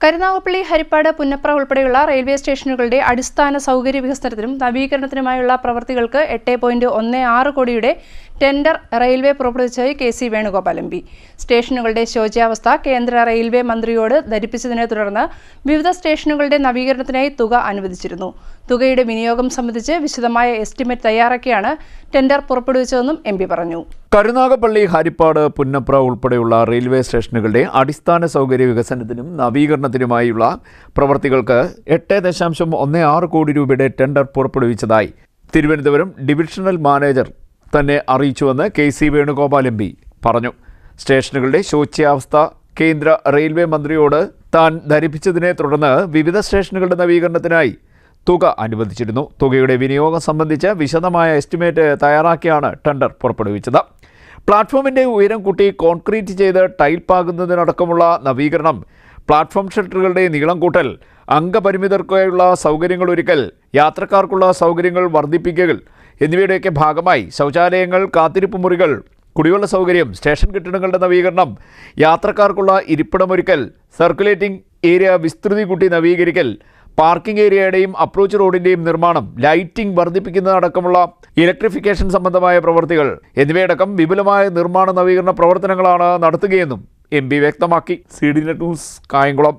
കരുനാഗപ്പള്ളി ഹരിപ്പാട് പുന്നപ്ര ഉൾപ്പെടെയുള്ള റെയിൽവേ സ്റ്റേഷനുകളുടെ അടിസ്ഥാന സൗകര്യ വികസനത്തിനും നവീകരണത്തിനുമായുള്ള പ്രവൃത്തികൾക്ക് എട്ട് പോയിന്റ് ഒന്ന് ആറ് കോടിയുടെ ടെൻഡർ റെയിൽവേ പുറപ്പെടുവിച്ചതായി K C Venugopal M P. സ്റ്റേഷനുകളുടെ ശോച്യാവസ്ഥ കേന്ദ്ര റെയിൽവേ മന്ത്രിയോട് ധരിപ്പിച്ചതിനെ തുടർന്ന് വിവിധ സ്റ്റേഷനുകളുടെ നവീകരണത്തിനായി തുക അനുവദിച്ചിരുന്നു. തുകയുടെ വിനിയോഗം സംബന്ധിച്ച് വിശദമായ എസ്റ്റിമേറ്റ് തയ്യാറാക്കിയാണ് ടെൻഡർ പുറപ്പെടുവിച്ചതെന്നും എം പറഞ്ഞു. കരുനാഗപ്പള്ളി ഹരിപ്പാട് പുന്നപ്ര ഉൾപ്പെടെയുള്ള റെയിൽവേ സ്റ്റേഷനുകളുടെ അടിസ്ഥാന സൗകര്യ വികസനത്തിനും നവീകരണത്തിനുമായുള്ള പ്രവർത്തികൾക്ക് എട്ട് ദശാംശം ഒന്ന് ആറ് കോടി രൂപയുടെ ടെൻഡർ പുറപ്പെടുവിച്ചതായി തിരുവനന്തപുരം ഡിവിഷണൽ മാനേജർ തന്നെ അറിയിച്ചുവെന്ന് K C Venugopal M P പറഞ്ഞു. സ്റ്റേഷനുകളുടെ ശോച്യാവസ്ഥ കേന്ദ്ര റെയിൽവേ മന്ത്രിയോട് താൻ ധരിപ്പിച്ചതിനെ തുടർന്ന് വിവിധ സ്റ്റേഷനുകളുടെ നവീകരണത്തിനായി തുക അനുവദിച്ചിരുന്നു. തുകയുടെ വിനിയോഗം സംബന്ധിച്ച് വിശദമായ എസ്റ്റിമേറ്റ് തയ്യാറാക്കിയാണ് ടെൻഡർ പുറപ്പെടുവിച്ചത്. പ്ലാറ്റ്ഫോമിന്റെ ഉയരം കൂട്ടി കോൺക്രീറ്റ് ചെയ്ത് ടൈൽ പാകുന്നതിനടക്കമുള്ള നവീകരണം പ്ലാറ്റ്ഫോം ഷെൽട്ടറുകളുടെ നീളം കൂട്ടൽ അംഗപരിമിതർക്കായുള്ള സൗകര്യങ്ങൾ ഒരുക്കൽ യാത്രക്കാർക്കുള്ള സൗകര്യങ്ങൾ വർദ്ധിപ്പിക്കൽ എന്നിവയുടെയൊക്കെ ഭാഗമായി ശൗചാലയങ്ങൾ കാത്തിരിപ്പ് മുറികൾ കുടിവെള്ള സൗകര്യം സ്റ്റേഷൻ കെട്ടിടങ്ങളുടെ നവീകരണം യാത്രക്കാർക്കുള്ള ഇരിപ്പിടമൊരുക്കൽ സർക്കുലേറ്റിംഗ് ഏരിയ വിസ്തൃതി കൂട്ടി നവീകരിക്കൽ പാർക്കിംഗ് ഏരിയയുടെയും അപ്രോച്ച് റോഡിന്റെയും നിർമ്മാണം ലൈറ്റിംഗ് വർദ്ധിപ്പിക്കുന്നതടക്കമുള്ള ഇലക്ട്രിഫിക്കേഷൻ സംബന്ധമായ പ്രവൃത്തികൾ എന്നിവയടക്കം വിപുലമായ നിർമ്മാണ നവീകരണ പ്രവർത്തനങ്ങളാണ് നടത്തുകയെന്നും എം വ്യക്തമാക്കി. C D net news Kayamkulam.